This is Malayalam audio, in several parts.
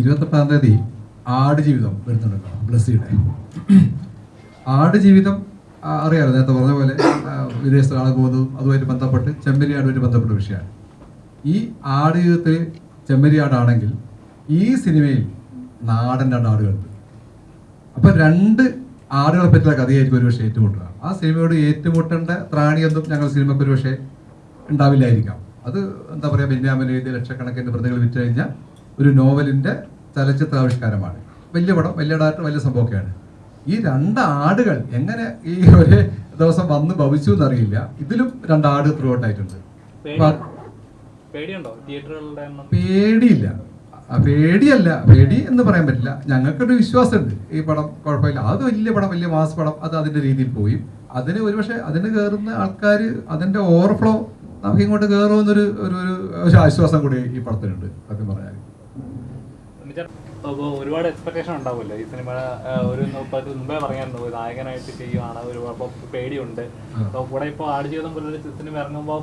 ഇരുപത്തെട്ടാം തീയതി ആടുജീവിതം വരുന്നുണ്ട് ബ്ലസ്സിയുടെ. ആടുജീവിതം ജീവിതം അറിയാലോ നേരത്തെ പറഞ്ഞ പോലെ വിദേശത്ത് ആളെ പോകുന്നതും അതുമായിട്ട് ബന്ധപ്പെട്ട് ചെമ്മരിയാടുമായിട്ട് ബന്ധപ്പെട്ട വിഷയമാണ്. ഈ ആടുജീവിതത്തിൽ ചെമ്മരിയാടാണെങ്കിൽ ഈ സിനിമയിൽ നാടൻ രണ്ട് ആടുകളുണ്ട്. അപ്പൊ രണ്ട് ആടുകളെ പറ്റിയുള്ള കഥയായിരിക്കും ഒരുപക്ഷെ ഏറ്റുമുട്ടുക. ആ സിനിമയോട് ഏറ്റുമുട്ടേണ്ട ത്രാണിയൊന്നും ഞങ്ങൾ സിനിമയ്ക്ക് ഒരുപക്ഷെ ഉണ്ടാവില്ലായിരിക്കാം. അത് എന്താ പറയുക ബെന്യാമിന് എഴുതിയ ലക്ഷക്കണക്കിന് പ്രതികൾ വിറ്റ് കഴിഞ്ഞാൽ ഒരു നോവലിന്റെ ചലച്ചിത്രാവിഷ്കാരമാണ്. വലിയ പടം വലിയ ഡാറ്റ വലിയ സംഭവമൊക്കെയാണ്. ഈ രണ്ട് ആടുകൾ എങ്ങനെ ഈ ഒരേ ദിവസം വന്ന് ഭവിച്ചു എന്നറിയില്ല. ഇതിലും രണ്ട് ആട് ത്രൂ ഔട്ട് ആയിട്ടുണ്ട്. പേടിയില്ല. പേടിയല്ല. പേടി എന്ന് പറയാൻ പറ്റില്ല. ഞങ്ങൾക്കൊരു വിശ്വാസമുണ്ട്. ഈ പടം കുഴപ്പമില്ല. അത് വലിയ പടം വലിയ മാസ് പടം അത് അതിന്റെ രീതിയിൽ പോയി. അതിന് ഒരുപക്ഷെ അതിന് കയറുന്ന ആൾക്കാർ അതിന്റെ ഓവർഫ്ലോ നമുക്ക് ഇങ്ങോട്ട് കയറുമെന്നൊരു ഒരു ഒരു ഒരു ആശ്വാസം കൂടി ഈ പടത്തിനുണ്ട്. സത്യം പറഞ്ഞാൽ അപ്പോൾ ഒരുപാട് എക്സ്പെക്ടേഷൻ ഉണ്ടാവുമല്ലോ ഈ സിനിമ ഒരു ഇപ്പൊ ഇത് മുമ്പേ പറയാനുണ്ട് ഒരു നായകനായിട്ട് ചെയ്യുവാണ്. ഒരു അപ്പോൾ പേടിയുണ്ട്. അപ്പോൾ കൂടെ ഇപ്പോൾ ആടുജീവിതം പോലൊരു സിനിമ ഇറങ്ങുമ്പോൾ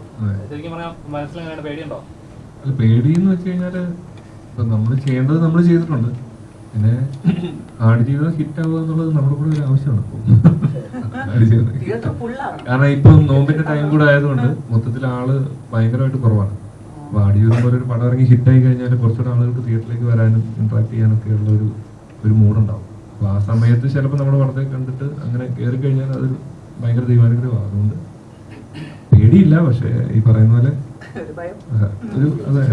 ശരിക്കും പറഞ്ഞാൽ മനസ്സിലെങ്ങനെ പേടിയുണ്ടോ? അല്ല പേടി എന്ന് വെച്ച് കഴിഞ്ഞാൽ ഇപ്പൊ നമ്മൾ ചെയ്യേണ്ടത് നമ്മൾ ചെയ്തിട്ടുണ്ട്. പിന്നെ ആടുജീവിതം ഹിറ്റ് ആവുക എന്നുള്ളത് നമ്മുടെ കൂടെ ഒരു ആവശ്യമാണ്. ആടുജീവിതം കാരണം ഇപ്പം നോമ്പിന്റെ ടൈം കൂടെ ആയതുകൊണ്ട് മൊത്തത്തിൽ ആൾ ഭയങ്കരമായിട്ട് കുറവാണ്. അപ്പൊ ആടുജീവിതം പോലെ ഒരു പടം ഇറങ്ങി ഹിറ്റ് ആയി കഴിഞ്ഞാൽ കുറച്ചുകൂടെ ആളുകൾക്ക് തിയേറ്ററിലേക്ക് വരാനും ഇന്ററാക്ട് ചെയ്യാനൊക്കെ ഒക്കെ ഉള്ള ഒരു ഒരു മൂഡുണ്ടാവും അപ്പൊ ആ സമയത്ത് ചിലപ്പോൾ നമ്മുടെ പടത്തെ കണ്ടിട്ട് അങ്ങനെ കയറി കഴിഞ്ഞാൽ അത് ഭയങ്കര ദൈവാനുഗ്രഹമാണ് അതുകൊണ്ട് പേടിയില്ല പക്ഷേ ഈ പറയുന്ന പോലെ ഒരു അതെ.